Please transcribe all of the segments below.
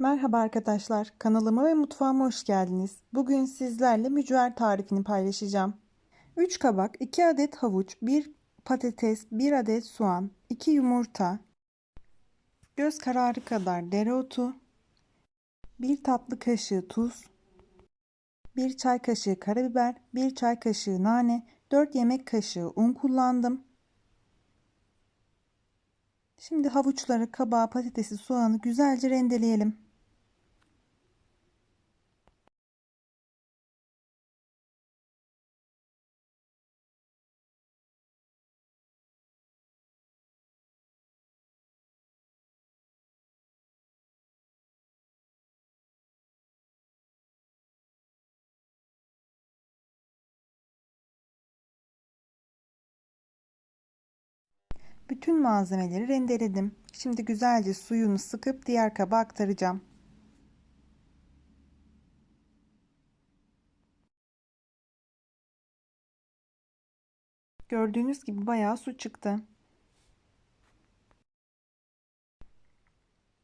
Merhaba arkadaşlar, kanalıma ve mutfağıma hoş geldiniz. Bugün sizlerle mücver tarifini paylaşacağım. 3 kabak, 2 adet havuç, 1 patates, 1 adet soğan, 2 yumurta, göz kararı kadar dereotu, 1 tatlı kaşığı tuz, 1 çay kaşığı karabiber, 1 çay kaşığı nane, 4 yemek kaşığı un kullandım. Şimdi havuçları, kabağı, patatesi, soğanı güzelce rendeleyelim. Bütün malzemeleri rendeledim. Şimdi güzelce suyunu sıkıp diğer kaba aktaracağım. Gördüğünüz gibi bayağı su çıktı.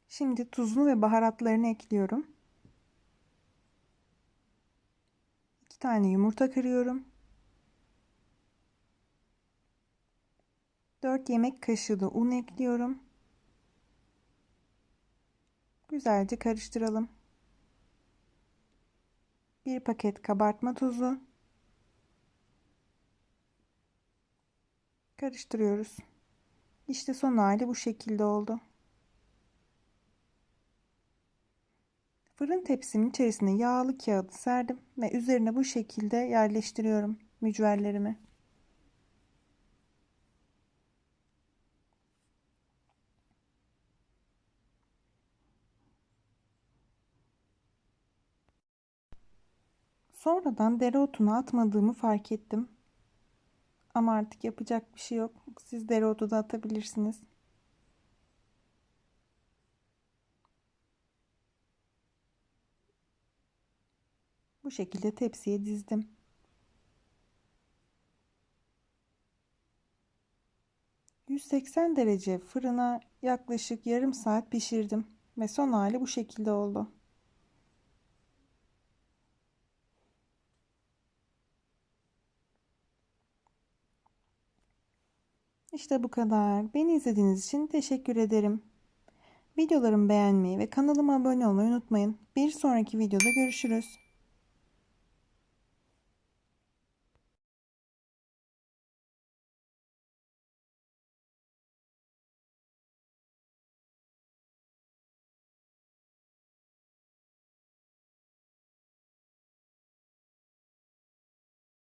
Şimdi tuzunu ve baharatlarını ekliyorum. 2 tane yumurta kırıyorum. 4 yemek kaşığı da un ekliyorum. Güzelce karıştıralım. 1 paket kabartma tozu. Karıştırıyoruz. İşte son hali bu şekilde oldu. Fırın tepsimin içerisine yağlı kağıdı serdim ve üzerine bu şekilde yerleştiriyorum mücverlerimi. Sonradan dereotunu atmadığımı fark ettim. Ama artık yapacak bir şey yok. Siz dereotu da atabilirsiniz. Bu şekilde tepsiye dizdim. ...180 derece fırına yaklaşık yarım saat pişirdim. Ve son hali bu şekilde oldu. İşte bu kadar. Beni izlediğiniz için teşekkür ederim. Videolarımı beğenmeyi ve kanalıma abone olmayı unutmayın. Bir sonraki videoda görüşürüz.